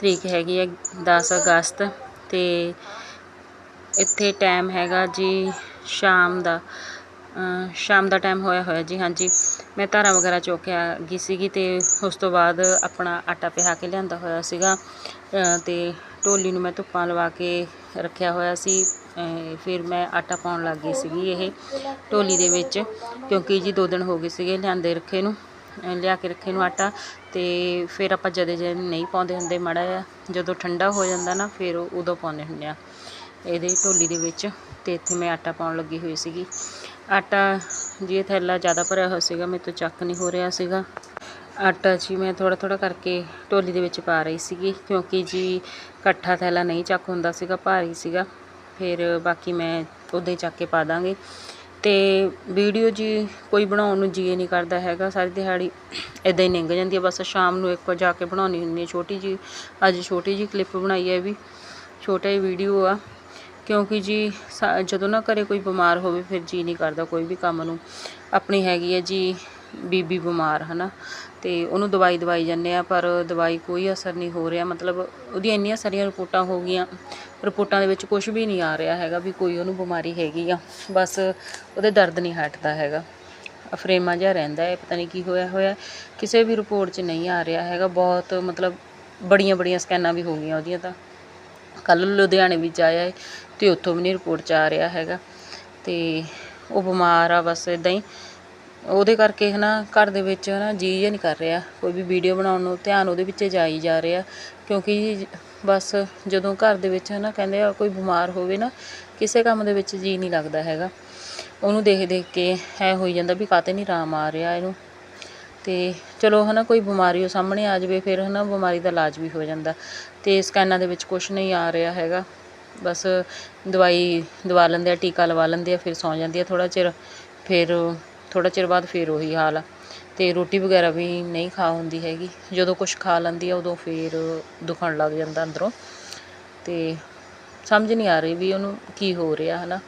ਤਰੀਕ ਹੈਗੀ ਹੈ 10 ਅਗਸਤ ਅਤੇ ਇੱਥੇ ਟਾਈਮ ਹੈਗਾ ਜੀ ਸ਼ਾਮ ਦਾ ਸ਼ਾਮ ਦਾ ਟਾਈਮ ਹੋਇਆ ਹੋਇਆ ਜੀ ਹਾਂਜੀ। ਮੈਂ ਧਾਰਾ ਵਗੈਰਾ ਚੁੱਕ ਕੇ ਆ ਗਈ ਸੀਗੀ ਤੇ ਉਸ ਤੋਂ ਬਾਅਦ ਆਪਣਾ ਆਟਾ ਪਿਹਾ ਕੇ ਲਿਆਂਦਾ ਹੋਇਆ ਸੀਗਾ ਅ, ਤੇ ਢੋਲੀ ਨੂੰ ਮੈਂ ਧੁੱਪਾਂ ਲਵਾ ਕੇ ਰੱਖਿਆ ਹੋਇਆ ਸੀ ਫਿਰ ਮੈਂ ਆਟਾ ਪਾਉਣ ਲੱਗ ਗਈ ਸੀਗੀ ਇਹ ਢੋਲੀ ਦੇ ਵਿੱਚ ਕਿਉਂਕਿ ਜੀ ਦੋ ਦਿਨ ਹੋ ਗਏ ਸੀਗੇ ਲਿਆਂਦੇ ਰੱਖੇ ਨੂੰ। ਲਿਆ ਕੇ ਰੱਖੇ ਨੂੰ ਆਟਾ ਤੇ ਫਿਰ ਆਪਾਂ ਜਦੇ ਜਦੇ ਨਹੀਂ ਪਾਉਂਦੇ ਹੁੰਦੇ ਮਾੜਾ ਜਿਹਾ, ਜਦੋਂ ਠੰਡਾ ਹੋ ਜਾਂਦਾ ਨਾ, ਫਿਰ ਉਹ- ਉਦੋਂ ਪਾਉਂਦੇ ਹੁੰਦੇ ਆ। ਇਹਦੇ ਢੋਲੀ ਦੇ ਵਿੱਚ ਤੇ ਇੱਥੇ ਮੈਂ ਆਟਾ ਪਾਉਣ ਲੱਗੀ ਹੋਈ ਸੀਗੀ। ਆਟਾ ਜੀ ਇਹ ਥੈਲਾ ਜ਼ਿਆਦਾ ਭਰਿਆ ਹੋਇਆ ਸੀਗਾ, ਮੇਰੇ ਤੋਂ ਚੱਕ ਨਹੀਂ ਹੋ ਰਿਹਾ ਸੀਗਾ। ਆਟਾ ਜੀ ਮੈਂ ਥੋੜਾ ਥੋੜਾ ਕਰਕੇ ਢੋਲੀ ਦੇ ਵਿੱਚ ਪਾ ਰਹੀ ਸੀਗੀ, ਕਿਉਂਕਿ ਜੀ ਇਕੱਠਾ ਥੈਲਾ ਨਹੀਂ ਚੱਕ ਹੁੰਦਾ ਸੀਗਾ, ਭਾਰੀ ਸੀਗਾ। ਫਿਰ ਬਾਕੀ ਮੈਂ ਉੱਦਾਂ ਹੀ ਚੱਕ ਕੇ ਪਾ ਦਾਂਗੀ। ਅਤੇ ਵੀਡੀਓ ਜੀ ਕੋਈ ਬਣਾਉਣ ਨੂੰ ਜੀਅ ਨਹੀਂ ਕਰਦਾ ਹੈਗਾ। ਸਾਰੀ ਦਿਹਾੜੀ ਇੱਦਾਂ ਹੀ ਲੰਘ ਜਾਂਦੀ ਹੈ ਬਸ ਸ਼ਾਮ ਨੂੰ ਇੱਕ ਵਾਰ ਜਾ ਕੇ ਬਣਾਉਣੀ ਹੁੰਦੀ ਹੈ ਛੋਟੀ ਜਿਹੀ ਅੱਜ ਛੋਟੀ ਜਿਹੀ ਕਲਿੱਪ ਬਣਾਈ ਹੈ ਇਹ ਵੀ। ਛੋਟਾ ਹੀ ਵੀਡੀਓ ਆ। ਕਿਉਂਕਿ ਜੀ ਸਾ- ਜਦੋਂ ਨਾ ਘਰੇ ਕੋਈ ਬਿਮਾਰ ਹੋਵੇ, ਫਿਰ ਜੀ ਨਹੀਂ ਕਰਦਾ ਕੋਈ ਵੀ ਕੰਮ ਨੂੰ। ਆਪਣੀ ਹੈਗੀ ਹੈ ਜੀ ਬੀਬੀ ਬਿਮਾਰ, ਹਨਾ। ਤੇ ਉਹਨੂੰ ਦਵਾਈ ਦਵਾਈ ਜਾਂਦੇ ਆ, ਪਰ ਦਵਾਈ ਕੋਈ ਅਸਰ ਨਹੀਂ ਹੋ ਰਿਹਾ। ਮਤਲਬ ਉਹਦੀਆਂ ਇੰਨੀਆਂ ਸਾਰੀਆਂ ਰਿਪੋਰਟਾਂ ਹੋ ਗਈਆਂ, ਰਿਪੋਰਟਾਂ ਦੇ ਵਿੱਚ ਕੁਝ ਵੀ ਨਹੀਂ ਆ ਰਿਹਾ ਹੈਗਾ ਵੀ ਕੋਈ ਉਹਨੂੰ ਬਿਮਾਰੀ ਹੈਗੀ ਆ। ਬਸ ਉਹਦੇ ਦਰਦ ਨਹੀਂ ਹਟਦਾ ਹੈਗਾ। ਅਫਰੇਮਾ ਜਿਹਾ ਰਹਿੰਦਾ ਹੈ, ਪਤਾ ਨਹੀਂ ਕੀ ਹੋਇਆ ਹੋਇਆ। ਕਿਸੇ ਵੀ ਰਿਪੋਰਟ 'ਚ ਨਹੀਂ ਆ ਰਿਹਾ ਹੈਗਾ। ਬਹੁਤ ਮਤਲਬ ਬੜੀਆਂ ਬੜੀਆਂ ਸਕੈਨਾਂ ਵੀ ਹੋ ਗਈਆਂ ਉਹਦੀਆਂ ਤਾਂ। ਕੱਲ ਲੁਧਿਆਣੇ ਵਿੱਚ ਆਇਆ ਹੈ ਤੇ ਉੱਥੋਂ ਵੀ ਨਹੀਂ ਰਿਪੋਰਟ 'ਚ ਆ ਰਿਹਾ ਹੈਗਾ। ਤੇ ਉਹ ਬਿਮਾਰ ਆ ਬਸ ਇਦਾਂ ਹੀ। ਉਹਦੇ ਕਰਕੇ ਹੈ ਨਾ ਘਰ ਦੇ ਵਿੱਚ ਹਨਾ ਜੀ ਜਿਹਾ ਨਹੀਂ ਕਰ ਰਿਹਾ, ਕੋਈ ਵੀ ਵੀਡੀਓ ਬਣਾਉਣ ਨੂੰ ਧਿਆਨ ਉਹਦੇ ਵਿੱਚ ਜਾਈ ਜਾ ਰਿਹਾ, ਕਿਉਂਕਿ ਬਸ ਜਦੋਂ ਘਰ ਦੇ ਵਿੱਚ ਹੈ ਨਾ ਕਹਿੰਦੇ ਆ ਕੋਈ ਬਿਮਾਰ ਹੋਵੇ ਨਾ, ਕਿਸੇ ਕੰਮ ਦੇ ਵਿੱਚ ਜੀਅ ਨਹੀਂ ਲੱਗਦਾ ਹੈਗਾ। ਉਹਨੂੰ ਦੇਖ ਦੇਖ ਕੇ ਐ ਹੋਈ ਜਾਂਦਾ ਵੀ ਕਾਤੇ ਨਹੀਂ ਆਰਾਮ ਆ ਰਿਹਾ ਇਹਨੂੰ। ਤੇ ਚਲੋ ਹਨਾ ਕੋਈ ਬਿਮਾਰੀ ਉਹ ਸਾਹਮਣੇ ਆ ਜਾਵੇ, ਫਿਰ ਹਨਾ ਬਿਮਾਰੀ ਦਾ ਇਲਾਜ ਵੀ ਹੋ ਜਾਂਦਾ। ਤੇ ਸਕੈਨਾਂ ਦੇ ਵਿੱਚ ਕੁਝ ਨਹੀਂ ਆ ਰਿਹਾ ਹੈਗਾ। ਬਸ ਦਵਾਈ ਦਵਾ ਲੈਂਦੇ ਆ, ਟੀਕਾ ਲਵਾ ਲੈਂਦੇ ਆ, ਫਿਰ ਸੌਂ ਜਾਂਦੀ ਆ ਥੋੜਾ ਚਿਰ, ਫਿਰ ਥੋੜ੍ਹਾ ਚਿਰ ਬਾਅਦ ਫਿਰ ਉਹੀ ਹਾਲ ਆ। ਤੇ ਰੋਟੀ ਵਗੈਰਾ ਵੀ ਨਹੀਂ ਖਾ ਹੁੰਦੀ ਹੈਗੀ। ਜਦੋਂ ਕੁਛ ਖਾ ਲੈਂਦੀ ਆ, ਉਦੋਂ ਫਿਰ ਦੁਖਣ ਲੱਗ ਜਾਂਦਾ ਅੰਦਰੋਂ। ਅਤੇ ਸਮਝ ਨਹੀਂ ਆ ਰਹੀ ਵੀ ਉਹਨੂੰ ਕੀ ਹੋ ਰਿਹਾ ਹੈ ਨਾ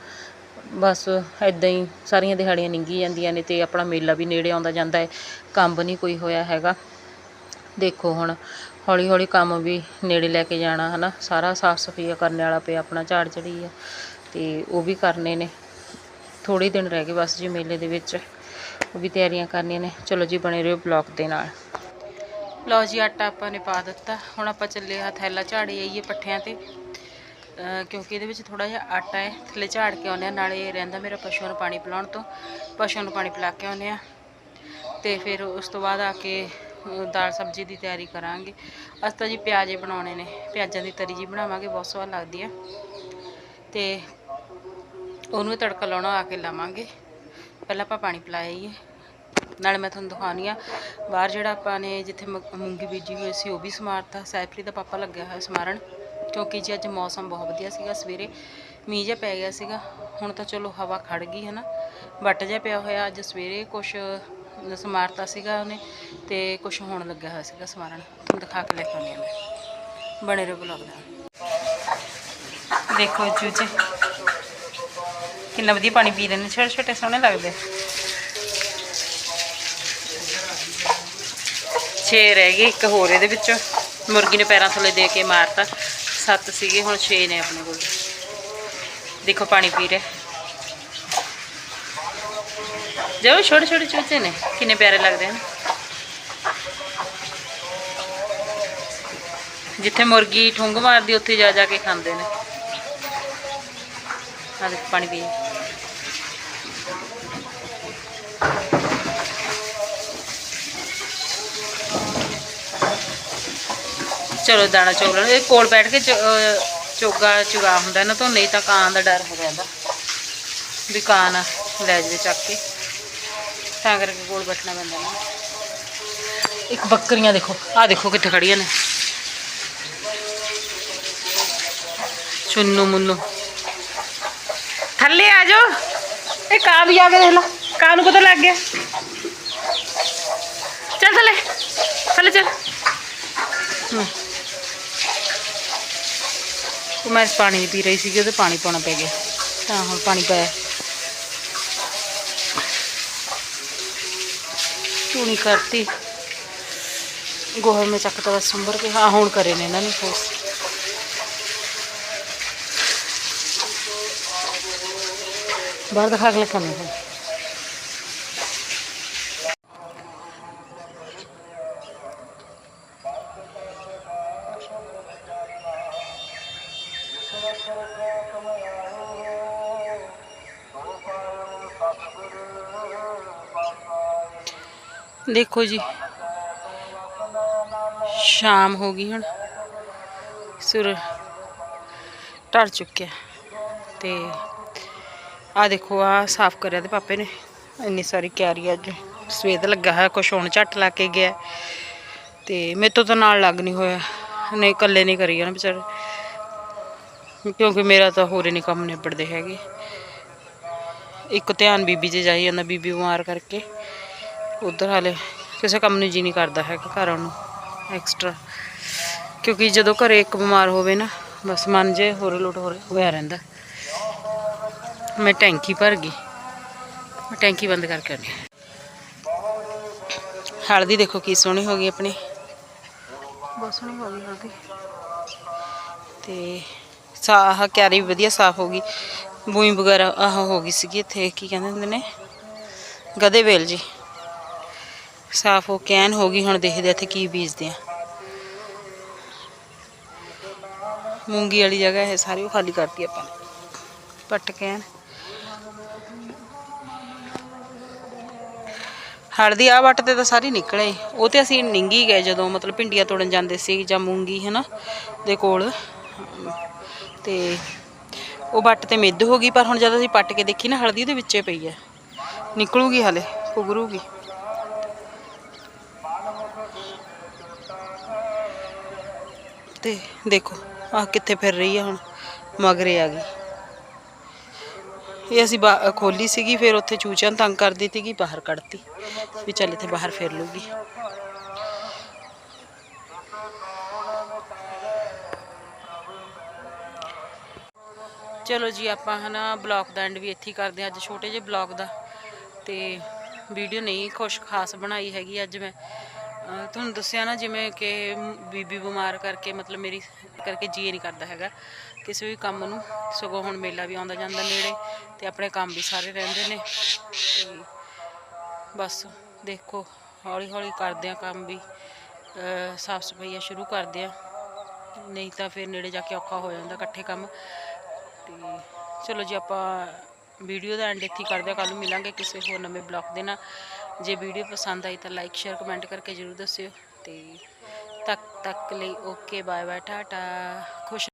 ਬਸ ਇੱਦਾਂ ਹੀ ਸਾਰੀਆਂ ਦਿਹਾੜੀਆਂ ਲੰਘੀ ਜਾਂਦੀਆਂ ਨੇ ਅਤੇ ਆਪਣਾ ਮੇਲਾ ਵੀ ਨੇੜੇ ਆਉਂਦਾ ਜਾਂਦਾ ਹੈ। ਕੰਮ ਨਹੀਂ ਕੋਈ ਹੋਇਆ ਹੈਗਾ। ਦੇਖੋ ਹੁਣ ਹੌਲੀ ਹੌਲੀ ਕੰਮ ਵੀ ਨੇੜੇ ਲੈ ਕੇ ਜਾਣਾ ਹੈ ਨਾ ਸਾਰਾ ਸਾਫ਼ ਸਫ਼ਾਈ ਕਰਨ ਵਾਲਾ ਪਿਆ ਆਪਣਾ ਝਾੜ ਝੜੀ ਆ। ਅਤੇ ਉਹ ਵੀ ਕਰਨੇ ਨੇ। ਥੋੜ੍ਹੇ ਦਿਨ ਰਹਿ ਗਏ ਬਸ ਜੀ ਮੇਲੇ ਦੇ ਵਿੱਚ। ਉਹ ਵੀ ਤਿਆਰੀਆਂ ਕਰਨੀਆਂ ਨੇ। ਚਲੋ ਜੀ, ਬਣੇ ਰਹੋ ਬਲੌਗ ਦੇ ਨਾਲ। ਲਓ ਜੀ, ਆਟਾ ਆਪਾਂ ਨੇ ਪਾ ਦਿੱਤਾ। ਹੁਣ ਆਪਾਂ ਚੱਲੇ ਆ ਥੈਲਾ ਝਾੜੀ ਆਈਏ ਪੱਠਿਆਂ ਤੇ। ਕਿਉਂਕਿ ਇਹਦੇ ਵਿੱਚ ਥੋੜਾ ਜਿਹਾ ਆਟਾ ਹੈ। ਥੱਲੇ ਝਾੜ ਕੇ ਆਉਂਦੇ ਆ ਨਾਲੇ ਰਹਿੰਦਾ ਮੇਰਾ ਪਸ਼ੂਆਂ ਨੂੰ ਪਾਣੀ ਪਿਲਾਉਣ ਤੋਂ। ਪਸ਼ੂਆਂ ਨੂੰ ਪਾਣੀ ਪਿਲਾ ਕੇ ਆਉਂਦੇ ਆ ਤੇ ਫਿਰ ਉਸ ਤੋਂ ਬਾਅਦ ਆ ਕੇ ਦਾਲ ਸਬਜ਼ੀ ਦੀ ਤਿਆਰੀ ਕਰਾਂਗੇ। ਅਸੀਂ ਤਾਂ ਜੀ ਪਿਆਜ਼ੇ ਬਣਾਉਣੇ ਨੇ। ਪਿਆਜ਼ਾਂ ਦੀ ਤਰੀ ਜੀ ਬਣਾਵਾਂਗੇ। ਬਹੁਤ ਸਵਾਦ ਲੱਗਦੀ ਆ ਤੇ ਉਹਨੂੰ ਵੀ ਤੜਕਾ ਲਾਉਣਾ, ਆ ਕੇ ਲਾਵਾਂਗੇ। ਪਹਿਲਾਂ ਆਪਾਂ ਪਾਣੀ ਪਿਲਾਈਏ ਨਾਲੇ ਮੈਂ ਤੁਹਾਨੂੰ ਦਿਖਾਉਣੀ ਆ, ਬਾਹਰ ਜਿਹੜਾ ਆਪਾਂ ਨੇ ਜਿੱਥੇ ਮ- ਮੂੰਗੀ ਬੀਜੀ ਹੋਈ ਸੀ, ਉਹ ਵੀ ਸਮਾਰਤਾ ਸੈਫਰੀ ਦਾ ਪਾਪਾ ਲੱਗਿਆ ਹੋਇਆ ਸਮਾਰਨ। ਕਿਉਂਕਿ ਜੀ ਅੱਜ ਮੌਸਮ ਬਹੁਤ ਵਧੀਆ ਸੀਗਾ, ਸਵੇਰੇ ਮੀਂਹ ਜਿਹਾ ਪੈ ਗਿਆ ਸੀਗਾ। ਹੁਣ ਤਾਂ ਚਲੋ ਹਵਾ ਖੜ ਗਈ ਹੈ ਨਾ ਵੱਟ ਜਿਹਾ ਪਿਆ ਹੋਇਆ, ਅੱਜ ਸਵੇਰੇ ਕੁਛ ਸਮਾਰਤਾ ਸੀਗਾ ਉਹਨੇ ਤੇ ਕੁਛ ਹੋਣ ਲੱਗਿਆ ਹੋਇਆ ਸੀਗਾ ਸਮਾਰਨ। ਤੁਹਾਨੂੰ ਦਿਖਾ ਕੇ ਲੈ ਕੇ ਆਉਂਦੀ ਹਾਂ ਮੈਂ। ਬਣੇ ਰਹੋ ਬਲੌਗ ਦਾ ਦੇਖੋ ਚੂਚੇ ਕਿੰਨਾ ਵਧੀਆ ਪਾਣੀ ਪੀ ਰਹੇ ਨੇ ਛੋਟੇ ਛੋਟੇ ਸੋਹਣੇ ਲੱਗਦੇ। ਛੇ ਰਹਿ ਗਏ, ਇੱਕ ਹੋਰ ਇਹਦੇ ਵਿੱਚ। ਮੁਰਗੀ ਨੇ ਪੈਰਾਂ ਥੱਲੇ ਦੇ ਕੇ ਮਾਰਤਾ। ਸੱਤ ਸੀਗੇ, ਹੁਣ ਛੇ ਨੇ ਆਪਣੇ ਕੋਲ। ਦੇਖੋ, ਪਾਣੀ ਪੀ ਰਿਹਾ। ਜੋ ਛੋਟੇ ਛੋਟੇ ਚੂਚੇ ਨੇ, ਕਿੰਨੇ ਪਿਆਰੇ ਲੱਗਦੇ ਹਨ। ਜਿੱਥੇ ਮੁਰਗੀ ਠੁੰਗ ਮਾਰਦੀ, ਉੱਥੇ ਜਾ ਜਾ ਕੇ ਖਾਂਦੇ ਨੇ। ਆ ਦੇਖੋ, ਪਾਣੀ ਪੀ ਚਲੋ ਦਾਣਾ ਚੋਗ ਲੈਣ ਇਹ ਕੋਲ ਬੈਠ ਕੇ ਚ- ਅਹ, ਚੋਗਾ, ਚੁਗਾ ਹੁੰਦਾ ਇਹਨਾਂ ਤੋਂ ਨਹੀਂ ਤਾਂ ਕਾਂ ਦਾ ਡਰ ਹੋ ਜਾਂਦਾ। ਵੀ ਕਾਂ ਨਾ ਲੈ ਜਾਵੇ ਚੱਕ ਕੇ। ਤਾਂ ਕਰਕੇ ਕੋਲ ਬੈਠਣਾ ਪੈਂਦਾ ਨਾ। ਇੱਕ ਬੱਕਰੀਆਂ ਦੇਖੋ, ਆਹ ਦੇਖੋ ਕਿੱਥੇ ਖੜੀਆਂ ਨੇ। ਚੁੰਨੂ ਮੁੰਨੂ। ਥੱਲੇ ਆ ਜਾਓ। ਇਹ ਕਾਂ ਵੀ ਆ ਕੇ ਦੇਖ ਲਾ, ਕਾਂ ਨੂੰ ਪਤਾ ਲੱਗ ਗਿਆ? ਚੱਲ ਥੱਲੇ ਥੱਲੇ ਚੱਲ। ਹਮ। ਉਹ ਮੈਂ ਪਾਣੀ ਪੀ ਰਹੀ ਸੀਗੀ, ਉਹਦੇ ਪਾਣੀ ਪਾਉਣਾ ਪੈ ਗਿਆ। ਤਾਂ ਹੁਣ ਪਾਣੀ ਪਾਇਆ। ਚੂਣੀ ਕਰਤੀ। ਗੋਹੇ ਮੇ ਚੱਕਤਾ ਬਸ ਸੰਭਰ ਕੇ। ਹਾਂ ਹੁਣ ਕਰੇ ਨੇ ਇਹਨਾਂ ਨੇ ਫੋਰਸ ਬਾਹਰ ਦਿਖਾ ਕੇ ਲਿਖਾਣੇ ਦੇਖੋ ਜੀ, ਸ਼ਾਮ ਹੋ ਗਈ ਹੁਣ। ਸੁਰ ਢਲ ਚੁੱਕਿਆ। ਤੇ ਆ ਦੇਖੋ ਆ ਸਾਫ਼ ਕਰਿਆ ਤੇ ਪਾਪੇ ਨੇ। ਇੰਨੀ ਸਾਰੀ ਕਿਆਰੀ ਅੱਜ। ਸਵੇਦ ਲੱਗਾ ਹੈ ਕੁਛ ਹੁਣ ਝੱਟ ਲਾ ਕੇ ਗਿਆ। ਤੇ ਮੇਰੇ ਤੋਂ ਤਾਂ ਨਾਲ ਲੱਗ ਨਹੀਂ ਹੋਇਆ। ਨਹੀਂ ਇਕੱਲੇ ਨਹੀਂ ਕਰੀ ਜਾਣਾ ਵਿਚਾਰੇ। ਕਿਉਂਕਿ ਮੇਰਾ ਤਾਂ ਹੋਰੇ ਨਹੀਂ ਕੰਮ ਨਿਬੜਦੇ ਹੈਗੇ। ਇੱਕ ਧਿਆਨ ਬੀਬੀ ਚ ਜਾਈ ਜਾਂਦਾ, ਬੀਬੀ ਬਿਮਾਰ ਕਰਕੇ। ਉਧਰ ਹਾਲੇ ਕਿਸੇ ਕੰਮ ਨੂੰ ਜੀ ਨਹੀਂ ਕਰਦਾ ਹੈਗਾ ਘਰ ਆਉਣ ਨੂੰ ਐਕਸਟਰਾ ਕਿਉਂਕਿ ਜਦੋਂ ਘਰੇ ਇੱਕ ਬਿਮਾਰ ਹੋਵੇ ਨਾ ਬਸ ਮਨ ਜੇ ਹੋਰ ਲੋਟ ਹੋਰ ਹੋਇਆ ਰਹਿੰਦਾ। ਮੈਂ ਟੈਂਕੀ ਭਰ ਗਈ। ਮੈਂ ਟੈਂਕੀ ਬੰਦ ਕਰਕੇ ਆਉਂਦੀ। ਹਲਦੀ ਦੇਖੋ ਕੀ ਸੋਹਣੀ ਹੋ ਗਈ ਆਪਣੀ। ਬਹੁਤ ਸੋਹਣੀ ਹੋ ਗਈ ਹਲਦੀ। ਤੇ ਸਾਹ ਕਿਆਰੀ ਵੀ ਵਧੀਆ ਸਾਫ਼ ਹੋ ਗਈ। ਬੂਈ ਵਗੈਰਾ ਆਹ ਹੋ ਗਈ ਸੀਗੀ ਇੱਥੇ ਕੀ ਕਹਿੰਦੇ ਹੁੰਦੇ ਨੇ? ਗਦੇ ਵੇਲ ਜੀ। ਸਾਫ਼ ਹੋ ਕੇ ਐਨ ਹੋ ਗਈ, ਹੁਣ ਦੇਖਦੇ ਹਾਂ ਇੱਥੇ ਕੀ ਬੀਜਦੇ ਆ ਮੂੰਗੀ ਵਾਲੀ ਜਗ੍ਹਾ ਇਹ ਸਾਰੀ ਉਹ ਖਾਲੀ ਕਰਤੀ ਆਪਾਂ ਨੇ। ਪੱਟ ਕੇ ਐਨ। ਹਲਦੀ ਆ ਵੱਟ ਤੇ ਤਾਂ ਸਾਰੀ ਨਿਕਲੇ। ਉਹ ਤੇ ਅਸੀਂ ਨਿੰਗੀ ਗਏ ਜਦੋਂ, ਮਤਲਬ ਭਿੰਡੀਆਂ ਤੋੜਨ ਜਾਂਦੇ ਸੀ, ਜਾਂ ਮੂੰਗੀ, ਹਨਾ, ਦੇ ਕੋਲ। ਤੇ ਉਹ ਵੱਟ ਤੇ ਮਿੱਧ ਹੋ ਗਈ, ਪਰ ਹੁਣ ਜਦੋਂ ਅਸੀਂ ਪੱਟ ਕੇ ਦੇਖੀ ਨਾ, ਹਲਦੀ ਉਹਦੇ ਵਿੱਚੇ ਪਈ ਹੈ। ਨਿਕਲੂਗੀ ਹਲੇ, ਪੁਗਰੂਗੀ। ਤੇ ਦੇਖੋ ਆ ਕਿੱਥੇ ਫਿਰ ਰਹੀ ਆ ਹੁਣ, ਮਗਰੇ ਆ ਗਈ। ਇਹ ਅਸੀਂ ਖੋਲੀ ਸੀਗੀ, ਫਿਰ ਉੱਥੇ ਚੂਚਿਆਂ ਤੰਗ ਕਰਦੀ ਸੀਗੀ, ਬਾਹਰ ਕੱਢਤੀ, ਵੀ ਚੱਲ ਇੱਥੇ ਬਾਹਰ ਫਿਰ ਲੂਗੀ ਚਲੋ ਜੀ, ਆਪਾਂ ਹਨਾ ਬਲੌਗ ਦਾ ਐਂਡ ਵੀ ਇੱਥੇ ਕਰਦੇ ਹਾਂ। ਅੱਜ ਛੋਟੇ ਜਿਹੇ ਬਲੌਗ ਦਾ ਤੇ ਵੀਡੀਓ ਨਹੀਂ ਖੁਸ਼ ਖਾਸ ਬਣਾਈ ਹੈਗੀ, ਅੱਜ ਮੈਂ ਤੁਹਾਨੂੰ ਦੱਸਿਆ ਨਾ ਜਿਵੇਂ ਕਿ ਬੀਬੀ ਬਿਮਾਰ ਕਰਕੇ ਮਤਲਬ ਮੇਰੀ ਕਰਕੇ ਜੀ ਨਹੀਂ ਕਰਦਾ ਹੈਗਾ ਕਿਸੇ ਵੀ ਕੰਮ ਨੂੰ ਸਗੋਂ ਹੁਣ ਮੇਲਾ ਵੀ ਆਉਂਦਾ ਜਾਂਦਾ ਨੇੜੇ ਤੇ ਆਪਣੇ ਕੰਮ ਵੀ ਸਾਰੇ ਰਹਿੰਦੇ ਨੇ ਤੇ ਬਸ ਦੇਖੋ ਹੌਲੀ ਹੌਲੀ ਕਰਦੇ ਆ ਕੰਮ ਵੀ ਸਾਫ਼ ਸਫਾਈਆਂ ਸ਼ੁਰੂ ਕਰਦੇ ਆ ਨਹੀਂ ਤਾਂ ਫਿਰ ਨੇੜੇ ਜਾ ਕੇ ਔਖਾ ਹੋ ਜਾਂਦਾ ਇਕੱਠੇ ਕੰਮ ਤੇ ਚਲੋ ਜੀ ਆਪਾਂ ਵੀਡੀਓ ਦਾ ਐਂਡ ਇੱਥੇ ਕਰਦੇ ਆ ਕੱਲ ਨੂੰ ਮਿਲਾਂਗੇ ਕਿਸੇ ਹੋਰ ਨਵੇਂ ਬਲੌਗ ਦੇ ਨਾਲ। ਜੇ ਵੀਡੀਓ ਪਸੰਦ ਆਈ ਤਾਂ ਲਾਈਕ ਸ਼ੇਅਰ ਕਮੈਂਟ ਕਰਕੇ ਜਰੂਰ ਦੱਸਿਓ ਤੇ ਤੱਕ ਤੱਕ ਲਈ ਓਕੇ ਬਾਏ ਬਾਏ ਟਾਟਾ ਖੁਸ਼